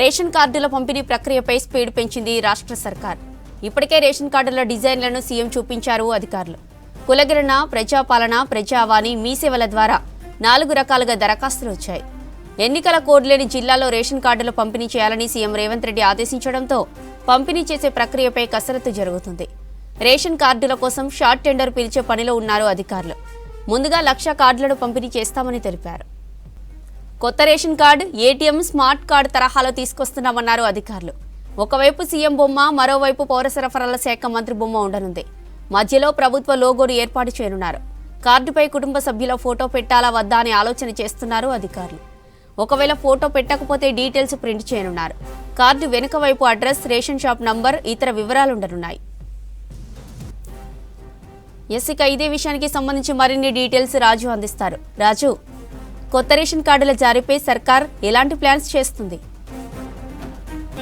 Ration కార్డుల పంపిణీ ప్రక్రియపై స్పీడ్ పెంచింది రాష్ట్ర సర్కార్. ఇప్పటికే రేషన్ కార్డుల డిజైన్లను సీఎం చూపించారు అధికారులు. కులగణన ప్రజాపాలన ప్రజావాణి మీ సేవల ద్వారా నాలుగు రకాలుగా దరఖాస్తులు వచ్చాయి. ఎన్నికల కోడ్ లేని జిల్లాలో రేషన్ కార్డులు పంపిణీ చేయాలని సీఎం రేవంత్ రెడ్డి ఆదేశించడంతో పంపిణీ చేసే ప్రక్రియపై కసరత్తు జరుగుతుంది. రేషన్ కార్డుల కోసం షార్ట్ టెండర్ పిలిచే పనిలో ఉన్నారు అధికారులు. ముందుగా లక్ష కార్డులను పంపిణీ చేస్తామని తెలిపారు. కొత్త ration card ATM smart card తరహాలో తీసుకొస్తున్నామన్నారు అధికారులు. ఒకవైపు సీఎం బొమ్మ మరోవైపు పౌర సరఫరాల శాఖ మంత్రి బొమ్మ ఉండనుంది. మధ్యలో ప్రభుత్వ లోగోను ఏర్పాటు చేయనున్నారు. కార్డుపై కుటుంబ సభ్యుల ఫోటో పెట్టాలా వద్దా అని ఆలోచన చేస్తున్నారు అధికారులు. ఒకవేళ ఫోటో పెట్టకపోతే డీటెయిల్స్ ప్రింట్ చేయనున్నారు. కార్డు వెనుక వైపు అడ్రస్ రేషన్ షాప్ నంబర్ ఇతర వివరాలుండనున్నాయి. ఎస్ ఇక ఇదే విషయానికి సంబంధించి మరిన్ని డీటెయిల్స్ రాజు అందిస్తారు. రాజు కొత్త రేషన్ కార్డుల జారీపై సర్కార్ ఎలాంటి ప్లాన్స్ చేస్తుంది?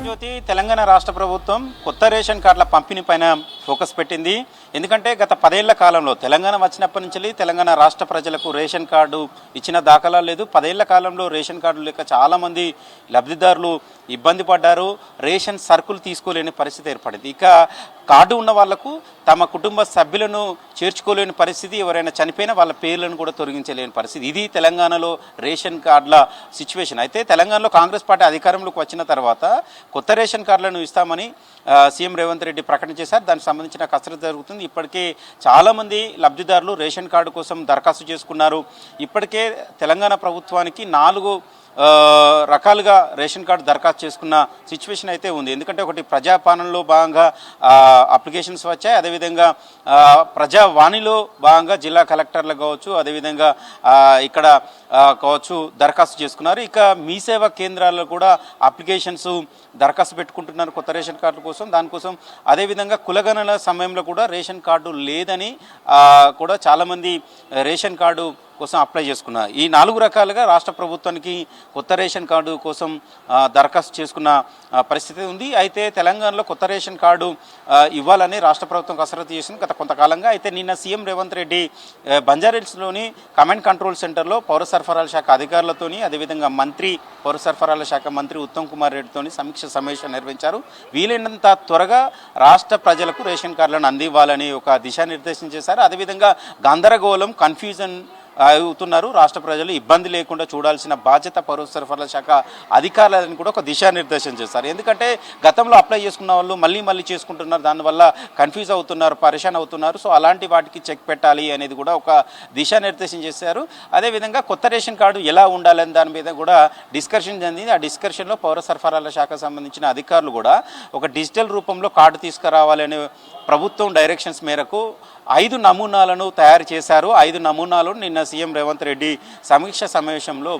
జ్యోతి తెలంగాణ రాష్ట్ర ప్రభుత్వం కొత్త రేషన్ కార్డుల పంపిణీ పైన ఫోకస్ పెట్టింది. ఎందుకంటే గత పదేళ్ళ కాలంలో తెలంగాణ వచ్చినప్పటి నుంచి తెలంగాణ రాష్ట్ర ప్రజలకు రేషన్ కార్డు ఇచ్చిన దాఖలా లేదు. పదేళ్ళ కాలంలో రేషన్ కార్డు లేక చాలామంది లబ్ధిదారులు ఇబ్బంది పడ్డారు. రేషన్ సరుకులు తీసుకోలేని పరిస్థితి ఏర్పడింది. ఇక కార్డు ఉన్న వాళ్ళకు తమ కుటుంబ సభ్యులను చేర్చుకోలేని పరిస్థితి ఎవరైనా చనిపోయినా వాళ్ళ పేర్లను కూడా తొలగించలేని పరిస్థితి. ఇది తెలంగాణలో రేషన్ కార్డుల సిచ్యువేషన్. అయితే తెలంగాణలో కాంగ్రెస్ పార్టీ అధికారంలోకి వచ్చిన తర్వాత కొత్త రేషన్ కార్డులను ఇస్తామని సీఎం రేవంత్ రెడ్డి ప్రకటన చేశారు. దానికి సంబంధించిన కసరత్తు జరుగుతుంది. ఇప్పటికే చాలామంది లబ్ధిదారులు రేషన్ కార్డు కోసం దరఖాస్తు చేసుకున్నారు. ఇప్పటికే తెలంగాణ ప్రభుత్వానికి నాలుగు రకాలుగా రేషన్ కార్డు దరఖాస్తు చేసుకున్న సిచ్యువేషన్ అయితే ఉంది. ఎందుకంటే ఒకటి ప్రజాపాలనలో భాగంగా అప్లికేషన్స్ వచ్చాయి. అదేవిధంగా ప్రజావాణిలో భాగంగా జిల్లా కలెక్టర్లు కావచ్చు అదేవిధంగా ఇక్కడ కావచ్చు దరఖాస్తు చేసుకున్నారు. ఇక మీ సేవా కేంద్రాల్లో కూడా అప్లికేషన్స్ దరఖాస్తు పెట్టుకుంటున్నారు కొత్త రేషన్ కార్డుల కోసం. దానికోసం అదేవిధంగా కులగణన సమయంలో కూడా రేషన్ కార్డు లేదని కూడా చాలామంది రేషన్ కార్డు కోసం అప్లై చేసుకున్న. ఈ నాలుగు రకాలుగా రాష్ట్ర ప్రభుత్వానికి కొత్త రేషన్ కార్డు కోసం దరఖాస్తు చేసుకున్న పరిస్థితి ఉంది. అయితే తెలంగాణలో కొత్త రేషన్ కార్డు ఇవ్వాలని రాష్ట్ర ప్రభుత్వం కసరత్తు చేసింది గత కొంతకాలంగా. అయితే నిన్న సీఎం రేవంత్ రెడ్డి ఆ, బంజారాహిల్స్లోని కమాండ్ కంట్రోల్ సెంటర్లో పౌర సరఫరాల శాఖ అధికారులతోని అదేవిధంగా మంత్రి పౌర సరఫరాల శాఖ మంత్రి ఉత్తమ్ కుమార్ రెడ్డితోని సమీక్ష సమావేశం నిర్వహించారు. వీలైనంత త్వరగా రాష్ట్ర ప్రజలకు రేషన్ కార్డులను అందివ్వాలని ఒక దిశానిర్దేశం చేశారు. అదేవిధంగా గందరగోళం కన్ఫ్యూజన్ అవుతున్నారు రాష్ట్ర ప్రజలు ఇబ్బంది లేకుండా చూడాల్సిన బాధ్యత పౌర సరఫరాల శాఖ అధికారులని కూడా ఒక దిశానిర్దేశం చేస్తారు ఎందుకంటే గతంలో అప్లై చేసుకున్న వాళ్ళు మళ్ళీ మళ్ళీ చేసుకుంటున్నారు. దానివల్ల కన్ఫ్యూజ్ అవుతున్నారు పరేషాన్ అవుతున్నారు. సో అలాంటి వాటికి చెక్ పెట్టాలి అనేది కూడా ఒక దిశానిర్దేశం చేశారు. అదేవిధంగా కొత్త రేషన్ కార్డు ఎలా ఉండాలని దాని మీద కూడా డిస్కషన్ జరిగింది. ఆ డిస్కషన్లో పౌర సరఫరాల శాఖకు సంబంధించిన అధికారులు కూడా ఒక డిజిటల్ రూపంలో కార్డు తీసుకురావాలనే ప్రభుత్వం డైరెక్షన్స్ మేరకు ఐదు నమూనాలను తయారు చేశారు. ఐదు నమూనాలు నిన్న సీఎం రేవంత్ రెడ్డి సమీక్ష సమావేశంలో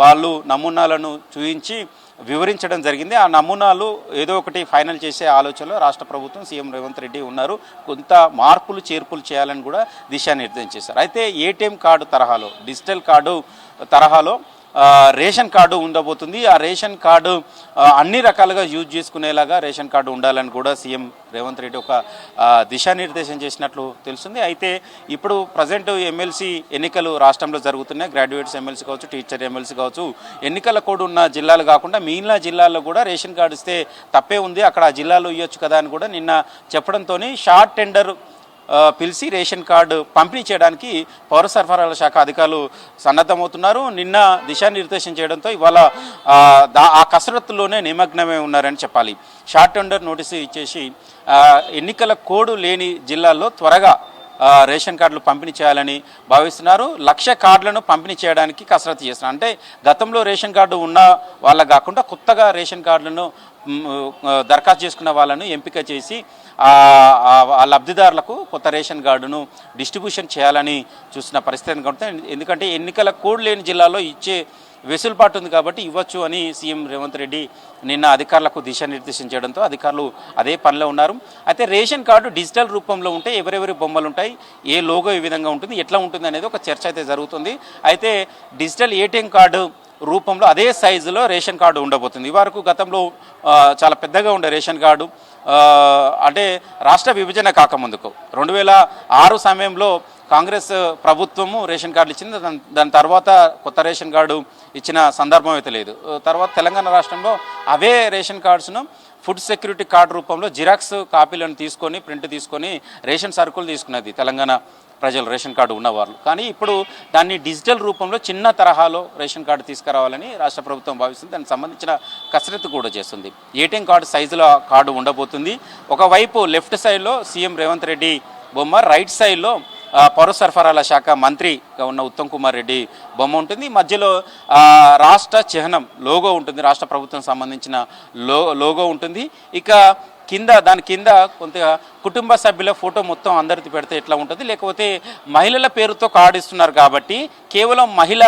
వాళ్ళు నమూనాలను చూపించి వివరించడం జరిగింది. ఆ నమూనాలు ఏదో ఒకటి ఫైనల్ చేసే ఆలోచనలో రాష్ట్ర ప్రభుత్వం సీఎం రేవంత్ రెడ్డి ఉన్నారు. కొంత మార్పులు చేర్పులు చేయాలని కూడా దిశానిర్దేశం చేశారు. అయితే ఏటీఎం కార్డు తరహాలో డిజిటల్ కార్డు తరహాలో రేషన్ కార్డు ఉండబోతుంది. ఆ రేషన్ కార్డు అన్ని రకాలుగా యూజ్ చేసుకునేలాగా రేషన్ కార్డు ఉండాలని కూడా సీఎం రేవంత్ రెడ్డి ఒక దిశానిర్దేశం చేసినట్లు తెలుస్తుంది. అయితే ఇప్పుడు ప్రజెంట్ ఎమ్మెల్సీ ఎన్నికలు రాష్ట్రంలో జరుగుతున్నాయి. గ్రాడ్యుయేట్స్ ఎమ్మెల్సీ కావచ్చు టీచర్ ఎమ్మెల్సీ కావచ్చు. ఎన్నికల కోడ్ ఉన్న జిల్లాలు కాకుండా మిగిలిన జిల్లాల్లో కూడా రేషన్ కార్డు ఇస్తే తప్పే ఉంది. అక్కడ ఆ జిల్లాలో ఇవ్వచ్చు కదా అని కూడా నిన్న చెప్పడంతో షార్ట్ టెండర్ పిలిచి రేషన్ కార్డు పంపిణీ చేయడానికి పౌర సరఫరాల శాఖ అధికారులు సన్నద్ధమవుతున్నారు. నిన్న దిశానిర్దేశం చేయడంతో ఇవాళ ఆ, కసరత్తులోనే నిమగ్నమై ఉన్నారని చెప్పాలి. షార్ట్ టెండర్ నోటీసు ఇచ్చేసి ఎన్నికల కోడ్ లేని జిల్లాల్లో త్వరగా రేషన్ కార్డులు పంపిణీ చేయాలని భావిస్తున్నారు. లక్ష కార్డులను పంపిణీ చేయడానికి కసరత్తు చేస్తున్నారు. అంటే గతంలో రేషన్ కార్డు ఉన్న వాళ్ళ కాకుండా కొత్తగా రేషన్ కార్డులను దరఖాస్తు చేసుకున్న వాళ్ళను ఎంపిక చేసి ఆ లబ్ధిదారులకు కొత్త రేషన్ కార్డును డిస్ట్రిబ్యూషన్ చేయాలని చూస్తున్న పరిస్థితి ఎందుకంటే ఎన్నికల కోడ్ లేని జిల్లాలో ఇచ్చే వెసులుబాటు ఉంది కాబట్టి ఇవ్వచ్చు అని సీఎం రేవంత్ రెడ్డి నిన్న అధికారులకు దిశానిర్దేశం చేయడంతో అధికారులు అదే పనిలో ఉన్నారు. అయితే రేషన్ కార్డు డిజిటల్ రూపంలో ఉంటే ఎవరెవరి బొమ్మలు ఉంటాయి? ఏ లోగో ఏ విధంగా ఉంటుంది? ఎట్లా ఉంటుంది అనేది ఒక చర్చ అయితే జరుగుతుంది. అయితే డిజిటల్ ఏటీఎం కార్డు రూపంలో అదే సైజులో రేషన్ కార్డు ఉండబోతుంది. వరకు గతంలో చాలా పెద్దగా ఉండే రేషన్ కార్డు అంటే రాష్ట్ర విభజన కాకముందుకు. రెండు వేల ఆరు సమయంలో కాంగ్రెస్ ప్రభుత్వము రేషన్ కార్డులు ఇచ్చింది దాని దాని తర్వాత కొత్త రేషన్ కార్డు ఇచ్చిన సందర్భం అయితే లేదు. తర్వాత తెలంగాణ రాష్ట్రంలో అవే రేషన్ కార్డ్స్ను ఫుడ్ సెక్యూరిటీ కార్డు రూపంలో జిరాక్స్ కాపీలను తీసుకొని ప్రింట్ తీసుకొని రేషన్ సరుకులు తీసుకున్నది తెలంగాణ ప్రజలు రేషన్ కార్డు ఉన్నవాళ్ళు కానీ ఇప్పుడు దాన్ని డిజిటల్ రూపంలో చిన్న తరహాలో రేషన్ కార్డు తీసుకురావాలని రాష్ట్ర ప్రభుత్వం భావిస్తుంది. దానికి సంబంధించిన కసరత్తు కూడా చేస్తుంది. ఏటీఎం కార్డు సైజులో కార్డు ఉండబోతుంది. ఒకవైపు లెఫ్ట్ సైడ్లో సీఎం రేవంత్ రెడ్డి బొమ్మ రైట్ సైడ్లో పౌర సరఫరాల శాఖ మంత్రిగా ఉన్న ఉత్తమ్ కుమార్ రెడ్డి బొమ్మ ఉంటుంది. మధ్యలో రాష్ట్ర చిహ్నం లోగో ఉంటుంది. రాష్ట్ర ప్రభుత్వం సంబంధించిన లో లోగో ఉంటుంది. ఇక కింద దాని కింద కొంత కుటుంబ సభ్యుల ఫోటో మొత్తం అందరిది పెడితే ఎట్లా ఉంటుంది? లేకపోతే మహిళల పేరుతో కార్డు ఇస్తున్నారు కాబట్టి కేవలం మహిళ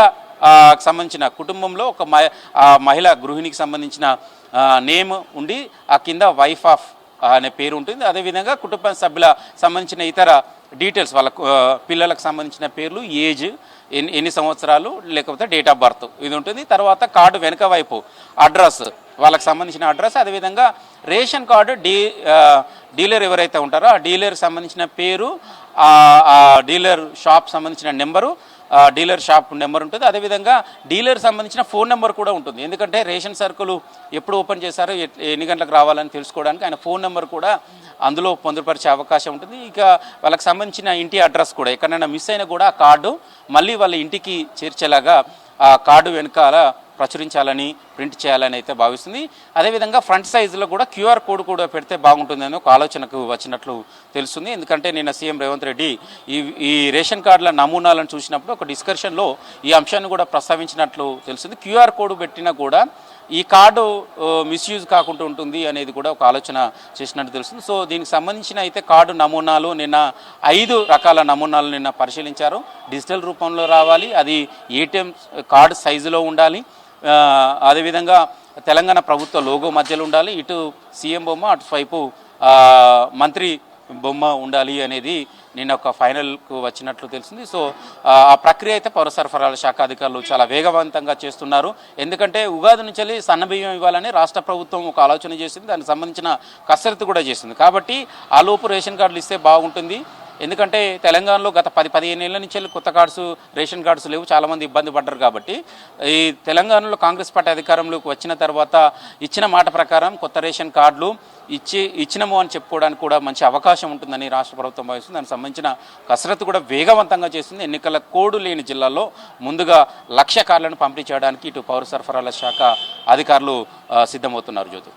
సంబంధించిన కుటుంబంలో ఒక ఆ మహిళ గృహిణికి సంబంధించిన నేమ్ ఉండి ఆ కింద వైఫ్ ఆఫ్ అనే పేరు ఉంటుంది. అదేవిధంగా కుటుంబ సభ్యుల సంబంధించిన ఇతర డీటెయిల్స్ వాళ్ళ పిల్లలకు సంబంధించిన పేర్లు ఏజ్ ఎన్ని ఎన్ని సంవత్సరాలు లేకపోతే డేట్ ఆఫ్ బర్త్ ఇది ఉంటుంది. తర్వాత కార్డు వెనుక వైపు అడ్రస్ వాళ్ళకి సంబంధించిన అడ్రస్ అదేవిధంగా రేషన్ కార్డు డీ డీలర్ ఎవరైతే ఉంటారో ఆ డీలర్ సంబంధించిన పేరు ఆ డీలర్ షాప్ సంబంధించిన నెంబరు డీలర్ షాప్ నెంబర్ ఉంటుంది. అదేవిధంగా డీలర్ సంబంధించిన ఫోన్ నెంబర్ కూడా ఉంటుంది. ఎందుకంటే రేషన్ సరుకులు ఎప్పుడు ఓపెన్ చేశారో ఎన్ని గంటలకు రావాలని తెలుసుకోవడానికి ఆయన ఫోన్ నెంబర్ కూడా అందులో పొందుపరిచే అవకాశం ఉంటుంది. ఇక వాళ్ళకి సంబంధించిన ఇంటి అడ్రస్ కూడా ఎక్కడైనా మిస్ అయినా కూడా ఆ కార్డు మళ్ళీ వాళ్ళ ఇంటికి చేర్చేలాగా ఆ కార్డు వెనకాల ప్రచురించాలని ప్రింట్ చేయాలని అయితే భావిస్తుంది. అదేవిధంగా ఫ్రంట్ సైజులో కూడా క్యూఆర్ కోడ్ కూడా పెడితే బాగుంటుందని ఒక ఆలోచనకు వచ్చినట్లు తెలుస్తుంది. ఎందుకంటే నిన్న సీఎం రేవంత్ రెడ్డి ఈ ఈ రేషన్ కార్డుల నమూనాలను చూసినప్పుడు ఒక డిస్కషన్లో ఈ అంశాన్ని కూడా ప్రస్తావించినట్లు తెలుస్తుంది. క్యూఆర్ కోడ్ పెట్టినా కూడా ఈ కార్డు మిస్యూజ్ కాకుండా ఉంటుంది అనేది కూడా ఒక ఆలోచన చేసినట్టు తెలుస్తుంది. సో దీనికి సంబంధించిన అయితే కార్డు నమూనాలు నిన్న ఐదు రకాల నమూనాలు నిన్న పరిశీలించారు. డిజిటల్ రూపంలో రావాలి అది ఏటీఎం కార్డు సైజులో ఉండాలి అదేవిధంగా తెలంగాణ ప్రభుత్వ లోగో మధ్యలో ఉండాలి ఇటు సీఎం బొమ్మ అటు వైపు మంత్రి బొమ్మ ఉండాలి అనేది నిన్న ఒక ఫైనల్కు వచ్చినట్లు తెలిసింది. సో ఆ ఆ ప్రక్రియ అయితే పౌర సరఫరాల శాఖ అధికారులు చాలా వేగవంతంగా చేస్తున్నారు. ఎందుకంటే ఉగాది నుంచి వెళ్ళి సన్నబియ్యం ఇవ్వాలని రాష్ట్ర ప్రభుత్వం ఒక ఆలోచన చేసింది దానికి సంబంధించిన కసరత్తు కూడా చేసింది. కాబట్టి ఆ లోపు రేషన్ కార్డులు ఇస్తే బాగుంటుంది. ఎందుకంటే తెలంగాణలో గత పది పదిహేను ఏళ్ళ నుంచి వెళ్ళి కొత్త కార్డ్స్ రేషన్ కార్డ్స్ లేవు. చాలామంది ఇబ్బంది పడ్డారు కాబట్టి. ఈ తెలంగాణలో కాంగ్రెస్ పార్టీ అధికారంలోకి వచ్చిన తర్వాత ఇచ్చిన మాట ప్రకారం కొత్త రేషన్ కార్డులు ఇచ్చి ఇచ్చినము అని చెప్పుకోవడానికి కూడా మంచి అవకాశం ఉంటుందని రాష్ట్ర ప్రభుత్వం భావిస్తుంది. దానికి సంబంధించిన కసరత్తు కూడా వేగవంతంగా చేస్తుంది. ఎన్నికల కోడు లేని జిల్లాల్లో ముందుగా లక్ష కార్లను పంపిణీ చేయడానికి ఇటు పౌర సరఫరాల శాఖ అధికారులు సిద్ధమవుతున్నారు జ్యోతి.